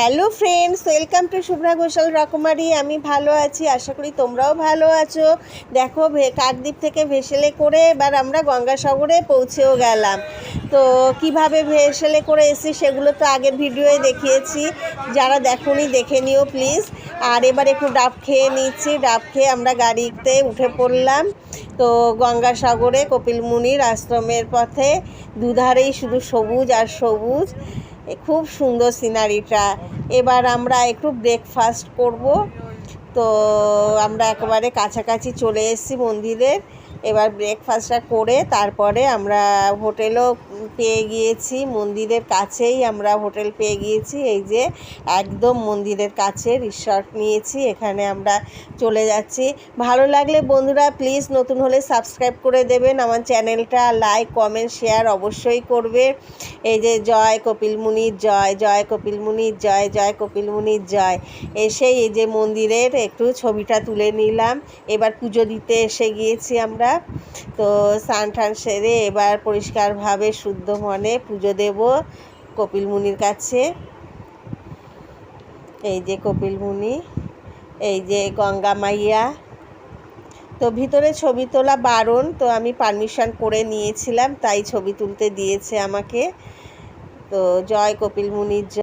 Hello friends, welcome to Shubhra Ghoshal Rokomari. আমি ভালো আছি, আশা করি তোমরাও ভালো আছো। দেখো কাকদ্বীপ থেকে ভেসেলে করে এবার আমরা গঙ্গাসাগরে পৌঁছেও গেলাম। তো কীভাবে ভেসেলে করে এসেছি সেগুলো তো আগের ভিডিওয়ে দেখিয়েছি। যারা দেখোনি, দেখে নিও প্লিজ। আর এবার একটু ডাব খেয়ে নিচ্ছি। ডাব খেয়ে আমরা গাড়িতে উঠে পড়লাম। তো গঙ্গাসাগরে কপিল মুনির আশ্রমের পথে দুধারেই শুধু সবুজ আর সবুজ। খুব সুন্দর সিনারিটা এবার আমরা একটু ব্রেকফাস্ট করব। তো আমরা একেবারে কাছাকাছি চলে এসেছি মন্দিরের। এবার ব্রেকফাস্টটা করে তারপরে আমরা হোটেলও পেয়ে গিয়েছি। মন্দিরের কাছেই আমরা হোটেল পেয়ে গিয়েছি। এই যে একদম মন্দিরের কাছে রিসর্ট নিয়েছি। এখানে আমরা চলে যাচ্ছি। ভালো লাগলে বন্ধুরা প্লিজ নতুন হলে সাবস্ক্রাইব করে দেবেন। আমার চ্যানেলটা লাইক কমেন্ট শেয়ার অবশ্যই করবে। এই যে জয় কপিল মুনির জয় জয় কপিল মুনির জয় জয় কপিল মুনির জয়। এসে এই যে মন্দিরের একটু ছবিটা তুলে নিলাম। এবার পুজো দিতে এসে গিয়েছি আমরা। তো স্নান টান সেরে এবার পরিষ্কারভাবে শুদ্ধ মনে পুজো দেব কপিল মুনির কাছে। এই যে কপিল মুনি, এই যে গঙ্গা মাইয়া। তো ভিতরে ছবি তোলা বারণ, তো আমি পারমিশন করে নিয়েছিলাম, তাই ছবি তুলতে দিয়েছে আমাকে। তো জয় কপিল মুনির